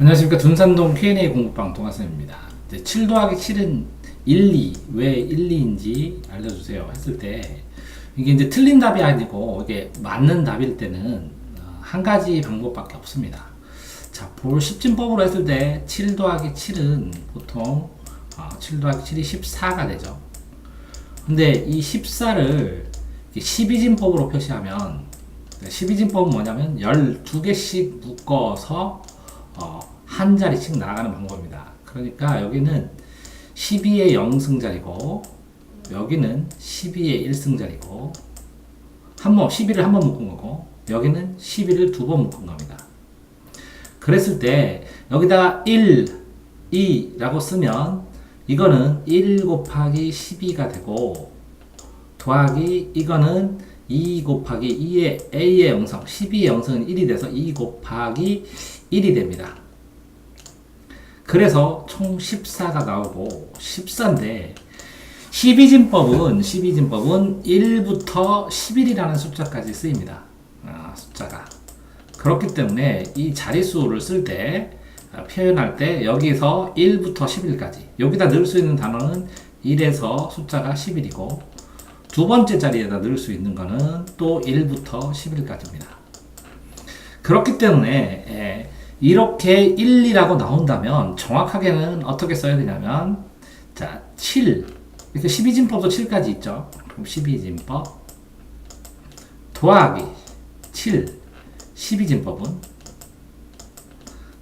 안녕하십니까 둔산동 P&A 공부방 동아쌤입니다. 이제 7 더하기 7은 1, 2, 왜 1, 2인지 알려주세요 했을 때 이게 이제 틀린 답이 아니고 이게 맞는 답일 때는 어, 한 가지 방법밖에 없습니다. 자, 볼 십진법으로 했을 때 7 더하기 7은 보통 어, 7 더하기 7이 14가 되죠. 근데 이 14를 12진법으로 표시하면 12진법은 뭐냐면 12개씩 묶어서 어, 한 자리씩 나가는 방법입니다. 그러니까 여기는 12의 0승자리고 여기는 12의 1승자리고 한 번 12를 한 번 묶은 거고 여기는 12를 두 번 묶은 겁니다. 그랬을 때 여기다가 1, 2라고 쓰면 이거는 1 곱하기 12가 되고 더하기 이거는 2 곱하기 2의 a의 영성 12의 영성은 1이 돼서 2 곱하기 1이 됩니다. 그래서 총 14가 나오고 14인데 12진법은 12진법은 1부터 11이라는 숫자까지 쓰입니다. 아, 숫자가 그렇기 때문에 이 자릿수를 쓸 때 표현할 때 여기서 1부터 11까지 여기다 넣을 수 있는 단어는 1에서 숫자가 11이고 두 번째 자리에다 넣을 수 있는 거는 또 1부터 11까지입니다. 그렇기 때문에 예, 이렇게 1, 2라고 나온다면 정확하게는 어떻게 써야 되냐면 자, 7 이렇게 12진법도 7까지 있죠. 그럼 12진법 더하기 7 12진법은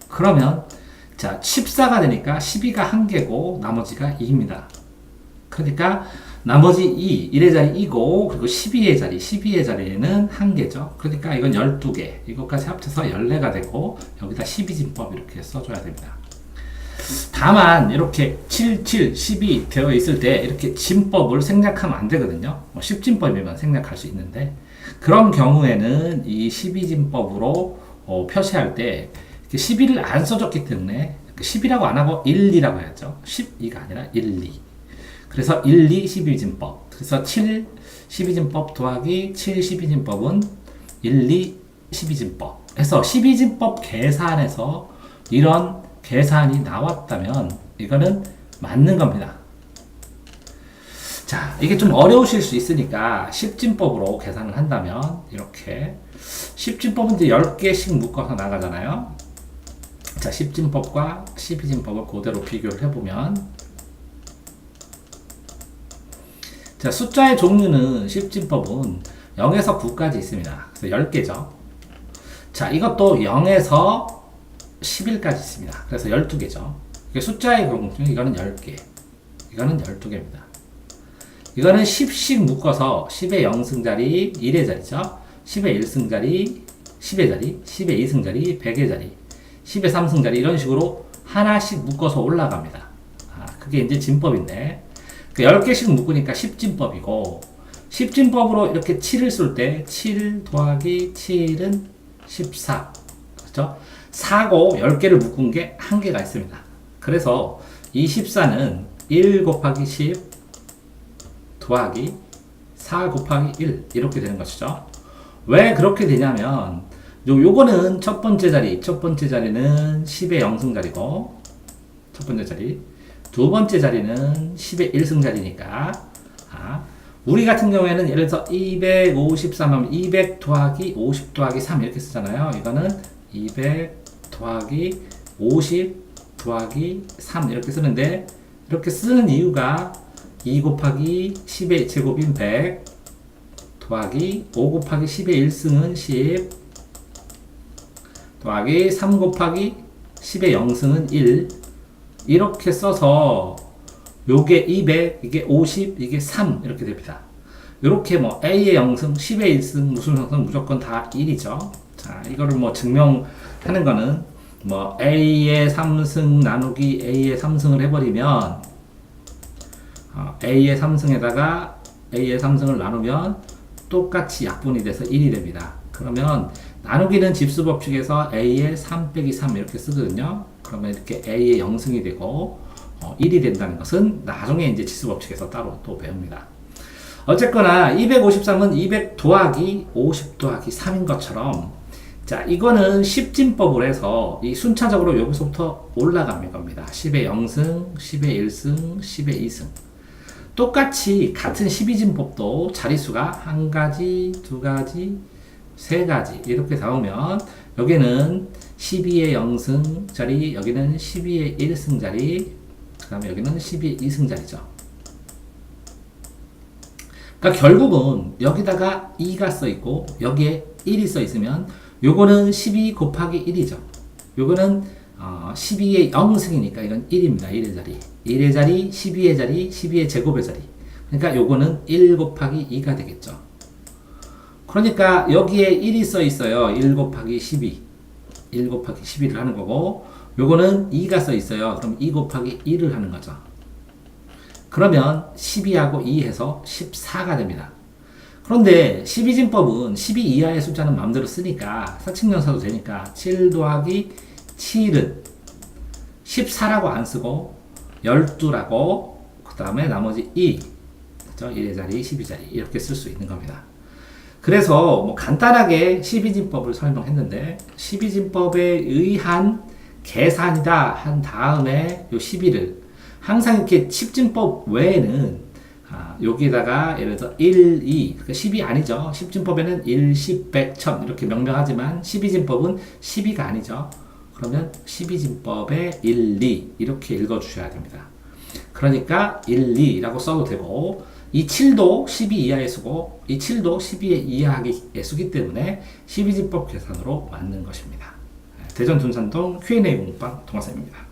그러면 자 14가 되니까 12가 한 개고 나머지가 2입니다. 그러니까 나머지 2, 1의 자리 2고 그리고 12의 자리, 12의 자리에는 한 개죠. 그러니까 이건 12개. 이것까지 합쳐서 14가 되고 여기다 12진법 이렇게 써줘야 됩니다. 다만 이렇게 7, 7, 12 되어 있을 때 이렇게 진법을 생략하면 안 되거든요. 뭐 10진법이면 생략할 수 있는데 그런 경우에는 이 12진법으로 어, 표시할 때 12를 안 써줬기 때문에 10이라고 안 하고 1, 2라고 해야죠. 12가 아니라 1, 2. 그래서 1, 2, 12진법. 그래서 7, 12진법 더하기 7, 12진법은 1, 2, 12진법. 해서 12진법 계산에서 이런 계산이 나왔다면 이거는 맞는 겁니다. 자, 이게 좀 어려우실 수 있으니까 10진법으로 계산을 한다면 이렇게 10진법은 이제 10개씩 묶어서 나가잖아요. 자, 10진법과 12진법을 그대로 비교를 해보면 자, 숫자의 종류는 10진법은 0에서 9까지 있습니다. 그래서 10개죠. 자, 이것도 0에서 11까지 있습니다. 그래서 12개죠. 이게 숫자의 공중 이거는 10개. 이거는 12개입니다. 이거는 10씩 묶어서 10의 0승 자리, 1의 자리죠. 10의 1승 자리, 10의 자리, 10의 2승 자리, 100의 자리, 10의 3승 자리 이런 식으로 하나씩 묶어서 올라갑니다. 아, 그게 이제 진법인데 그 10개씩 묶으니까 10진법이고 10진법으로 이렇게 7을 쓸때7 더하기 7은 14 그렇죠? 4고 10개를 묶은 게한 개가 있습니다. 그래서 이 14는 1 곱하기 10 더하기 4 곱하기 1 이렇게 되는 것이죠. 왜 그렇게 되냐면 요, 요거는 첫 번째 자리, 첫 번째 자리는 10의 0승자리고 첫 번째 자리 두 번째 자리는 10의 1승 자리니까 아, 우리 같은 경우에는 예를 들어서 253 하면 200 더하기 50 더하기 3 이렇게 쓰잖아요. 이거는 200 더하기 50 더하기 3 이렇게 쓰는데 이렇게 쓰는 이유가 2 곱하기 10의 제곱인 100 더하기 5 곱하기 10의 1승은 10 더하기 3 곱하기 10의 0승은 1 이렇게 써서 요게 200, 이게 50, 이게 3 이렇게 됩니다. 이렇게 뭐 A의 0승, 10의 1승, 무슨 성승 무조건 다 1이죠. 자, 이거를 뭐 증명하는 거는 뭐 A의 3승 나누기 A의 3승을 해버리면 어, A의 3승에다가 A의 3승을 나누면 똑같이 약분이 돼서 1이 됩니다. 그러면 나누기는 집수 법칙에서 A의 3 빼기 3 이렇게 쓰거든요. 그러면 이렇게 A의 0승이 되고 어, 1이 된다는 것은 나중에 이제 지수 법칙에서 따로 또 배웁니다. 어쨌거나 253은 200 더하기 50 더하기 3인 것처럼 자, 이거는 10진법을 해서 이 순차적으로 여기서부터 올라가는 겁니다. 10의 0승, 10의 1승, 10의 2승. 똑같이 같은 12진법도 자릿수가 한 가지, 두 가지, 세 가지 이렇게 나오면 여기는 12의 0승 자리, 여기는 12의 1승 자리, 그 다음에 여기는 12의 2승 자리죠. 그러니까 결국은 여기다가 2가 써 있고 여기에 1이 써 있으면 요거는 12 곱하기 1이죠. 요거는 어, 12의 0승이니까 이건 1입니다. 1의 자리. 1의 자리, 12의 자리, 12의 제곱의 자리. 그러니까 요거는 1 곱하기 2가 되겠죠. 그러니까 여기에 1이 써 있어요. 1 곱하기 12. 1 곱하기 12를 하는 거고 요거는 2가 써 있어요. 그럼 2 곱하기 1을 하는 거죠. 그러면 12하고 2 해서 14가 됩니다. 그런데 12진법은 12 이하의 숫자는 마음대로 쓰니까 사칙연사도 되니까 7 더하기 7은 14라고 안 쓰고 12라고 그 다음에 나머지 2 그죠? 1의 자리, 12자리 이렇게 쓸 수 있는 겁니다. 그래서 뭐 간단하게 12진법을 설명했는데 12진법에 의한 계산이다 한 다음에 요 12를 항상 이렇게 10진법 외에는 아, 여기다가 예를 들어 1, 2, 그러니까 10이 아니죠. 10진법에는 1, 10, 100, 1000 이렇게 명명하지만 12진법은 12가 아니죠. 그러면 12진법에 1, 2 이렇게 읽어주셔야 됩니다. 그러니까 1, 2라고 써도 되고 이 7도 12 이하의 수고 이 7도 12의 이하의 수기 때문에 12진법 계산으로 맞는 것입니다. 대전 둔산동 Q&A 공방 동화쌤입니다.